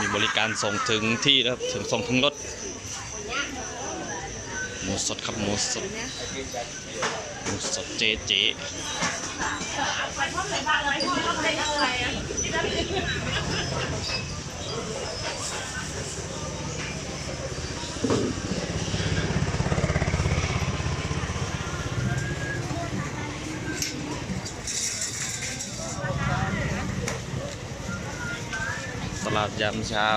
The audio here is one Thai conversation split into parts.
มีบริการส่งถึงที่นะครับถึงส่งถึงรถ หมูสดครับหมูสดหมูสดเจ๊เจ๊ ลาดยามเช้า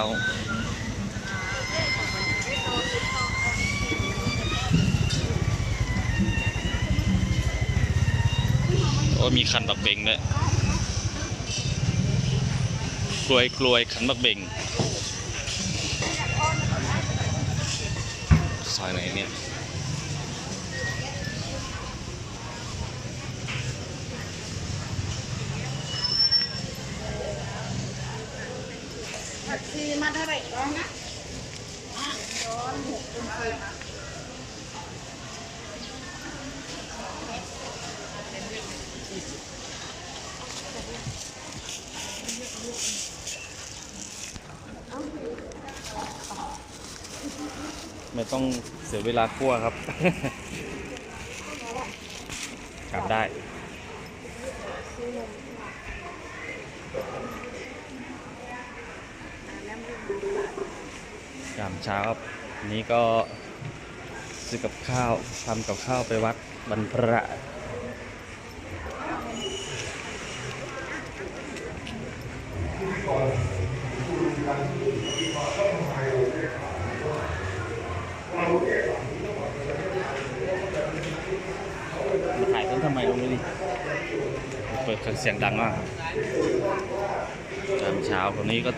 โอ้มีคันบักเบงด้วยกลวยกลวยขันบักเบงซอยไหนเนี่ย เท่าไหร่ร้องนะร้อนหกจนสิบไม่ต้องเสียเวลาคั่วครับกลับได้ ยามเช้าครับนนี้ก็ซื้อกับข้าวทำกับข้าวไปวัดบรรพระมาถ่ายต้นทำไมลงไม่ดิเปิดเสียงดังมากยามเช้าคนนี้ก็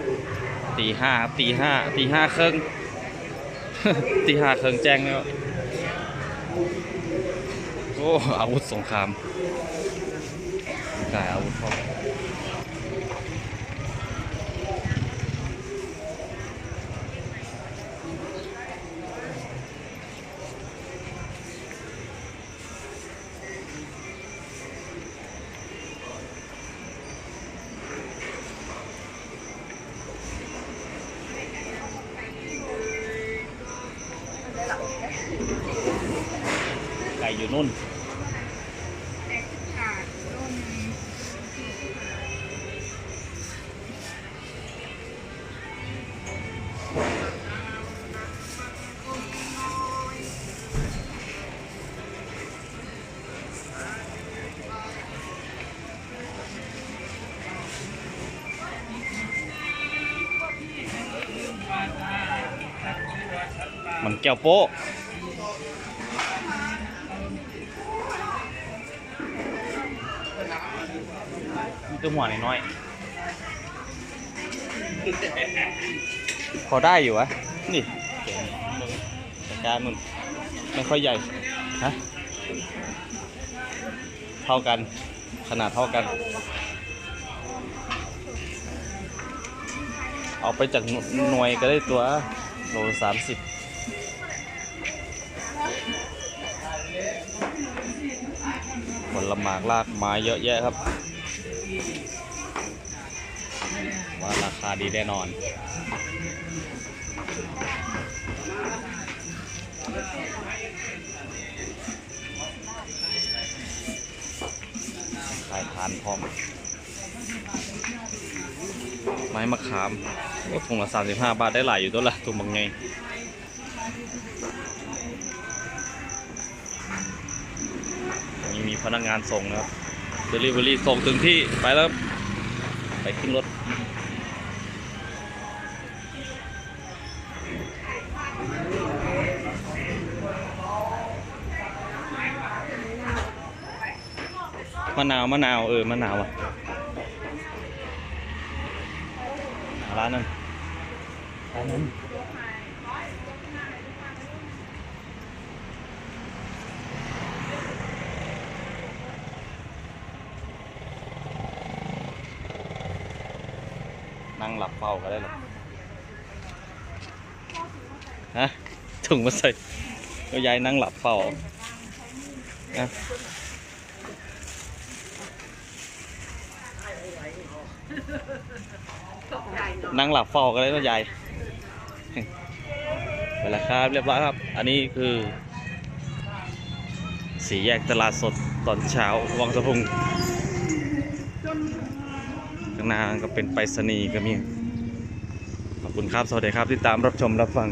ตีห้าตีห้าตีห้าครึ่งตีห้าครึ่งแจ้งแล้วโอ้อาวุธสงครามกายอาวุธพร้อม ก่อยู่นู่นมมันแก้วโป๊ะ มีตัวหัวน้อยๆพอได้อยู่วะ นี่แต่การมันไม่ค่อยใหญ่ ฮะ เท่ากัน ขนาดเท่ากัน เอาไปจากหน่วยก็ได้ตัวโลสามสิบผลหมากลากไม้เยอะแยะครับ ว่าราคาดีแน่นอน ขายทานพร้อม ไม้มะขามโอ้ถุงละสามสิบห้าบาทได้หลายอยู่ตัวละถุงบางไงมีพนักงานส่งนะครับเดลิเวอรี่ส่งถึงที่ไปแล้ว ไปขึ้นรถ มะนาวมะนาวเออมะนาวอะร้านนั้นร้านนั้นนั่งหลับเฝ้าก็ได้หรอฮะถุงมาใส่ก็ยายนั่งหลับเฝ้านะ ตกใจห นั่งหลับเฝ้ากันเลยนะยายไปแล้วครับเรียบร้อยครับ อันนี้คือ สีแยกตลาดสดตอนเช้าวังสะพุงข้างหน้าก็เป็นไปรษณีย์ก็มี ขอบคุณครับ สวัสดีครับที่ตามรับชมรับฟัง